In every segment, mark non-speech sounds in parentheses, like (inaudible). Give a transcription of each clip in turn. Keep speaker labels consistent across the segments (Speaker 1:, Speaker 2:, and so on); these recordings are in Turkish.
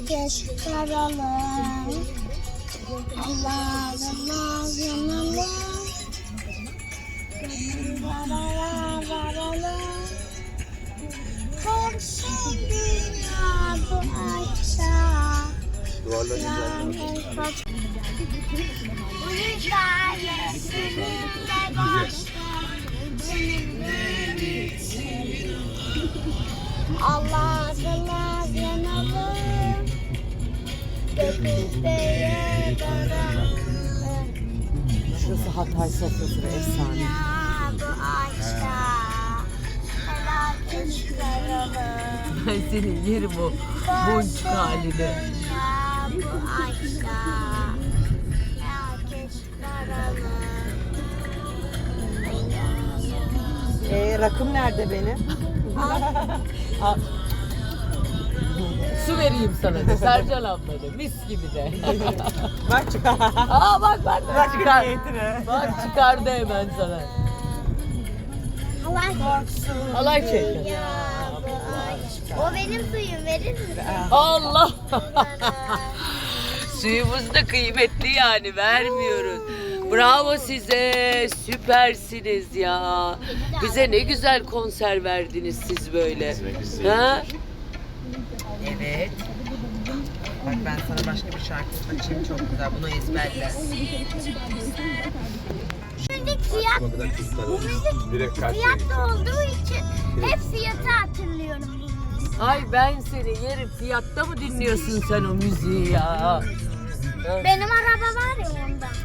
Speaker 1: Herkes çıkaralım. Allah Allah yanalım. Varala varala. Korksun dünya bu akşam. Kaç- Bu hikaye seninle başlar. Seninle Allah Allah yanalım.
Speaker 2: Şurası Hatay sofrası efsane.
Speaker 1: Felaket çıkaralım.
Speaker 2: Ben senin yerim o boncuk
Speaker 1: çıkaralım.
Speaker 3: Ee, rakım nerede benim?
Speaker 2: Al. (laughs) Su vereyim sana de Sercan abla de mis gibi de. (laughs)
Speaker 3: Bak çıkar.
Speaker 2: Aa bak bak bak çıkar. Bak çıkardı hemen sana.
Speaker 1: Halay korksun.
Speaker 2: Alay çek.
Speaker 1: O benim suyum verir misin?
Speaker 2: Allah. (laughs) Suyumuz da kıymetli yani vermiyoruz. Bravo size. Süpersiniz ya. Bize ne güzel konser verdiniz siz böyle. Ha? Evet.
Speaker 3: Bak ben sana başka bir şarkı açayım çok güzel. Bunu ezberle.
Speaker 1: Müzik fiyat, bu müzik fiyat olduğu için hep fiyatı hatırlıyorum.
Speaker 2: Ay ben seni yerim. Fiyatta mı dinliyorsun sen o müziği ya?
Speaker 1: Benim araba var.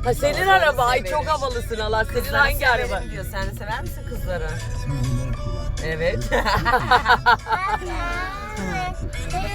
Speaker 2: Ha senin araba. Ay çok havalısın Allah. Senin hangi araba?
Speaker 3: diyor. Sen sever misin kızları?
Speaker 2: Evet. (laughs) (laughs)